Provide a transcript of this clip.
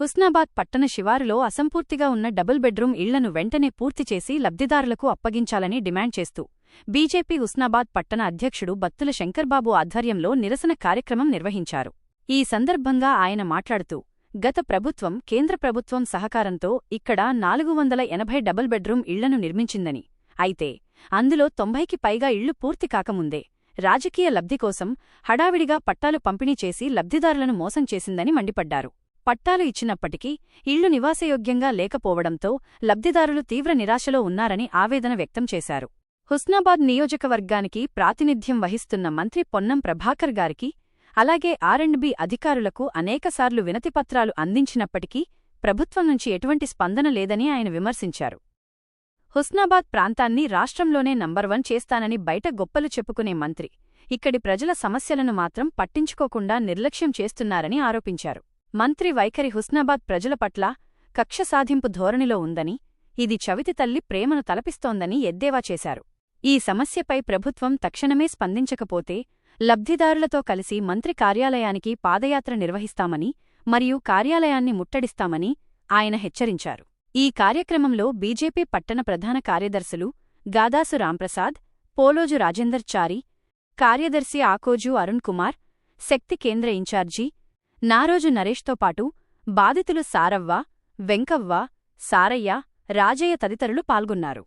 హుస్నాబాద్ పట్టణ శివారులో అసంపూర్తిగా ఉన్న డబుల్ బెడ్రూమ్ ఇళ్ళను వెంటనే పూర్తి చేసి లబ్ధిదారులకు అప్పగించాలని డిమాండ్ చేస్తూ బీజేపీ హుస్నాబాద్ పట్టణ అధ్యక్షుడు బత్తుల శంకర్బాబు ఆధ్వర్యంలో నిరసన కార్యక్రమం నిర్వహించారు. ఈ సందర్భంగా ఆయన మాట్లాడుతూ గత ప్రభుత్వం కేంద్ర ప్రభుత్వం సహకారంతో ఇక్కడ నాలుగు వందల ఎనభై డబుల్ బెడ్రూమ్ ఇళ్ళను నిర్మించిందని అయితే అందులో తొంభైకి పైగా ఇళ్ళు పూర్తి కాకముందే రాజకీయ లబ్ధికోసం హడావిడిగా పట్టాలు పంపిణీ చేసి లబ్ధిదారులను మోసం చేసిందని మండిపడ్డారు. పట్టాలు ఇచ్చినప్పటికీ ఇళ్ళు నివాసయోగ్యంగా లేకపోవడంతో లబ్ధిదారులు తీవ్ర నిరాశలో ఉన్నారని ఆవేదన వ్యక్తం చేశారు. హుస్నాబాద్ నియోజకవర్గానికి ప్రాతినిధ్యం వహిస్తున్న మంత్రి పొన్నం ప్రభాకర్ గారికి అలాగే ఆర్ఎండ్బి అధికారులకు అనేకసార్లు వినతిపత్రాలు అందించినప్పటికీ ప్రభుత్వం నుంచి ఎటువంటి స్పందన లేదని ఆయన విమర్శించారు. హుస్నాబాద్ ప్రాంతాన్ని రాష్ట్రంలోనే నంబర్ వన్ చేస్తానని బయట గొప్పలు చెప్పుకునే మంత్రి ఇక్కడి ప్రజల సమస్యలను మాత్రం పట్టించుకోకుండా నిర్లక్ష్యం చేస్తున్నారని ఆరోపించారు. మంత్రి వైఖరి హుస్నాబాద్ ప్రజల పట్ల కక్ష సాధింపు ధోరణిలో ఉందని ఇది చవితి తల్లి ప్రేమను తలపిస్తోందని ఎద్దేవా చేశారు. ఈ సమస్యపై ప్రభుత్వం తక్షణమే స్పందించకపోతే లబ్ధిదారులతో కలిసి మంత్రి కార్యాలయానికి పాదయాత్ర నిర్వహిస్తామని మరియు కార్యాలయాన్ని ముట్టడిస్తామని ఆయన హెచ్చరించారు. ఈ కార్యక్రమంలో బీజేపీ పట్టణ ప్రధాన కార్యదర్శులు గాదాసు రాంప్రసాద్ పోలోజు రాజేందర్ చారి కార్యదర్శి ఆకోజు అరుణ్ కుమార్ శక్తి కేంద్ర ఇన్ఛార్జీ నారోజు నరేష్తో పాటు బాధితులు సారవ్వ వెంకవ్వ సారయ్య రాజయ్య తదితరులు పాల్గొన్నారు.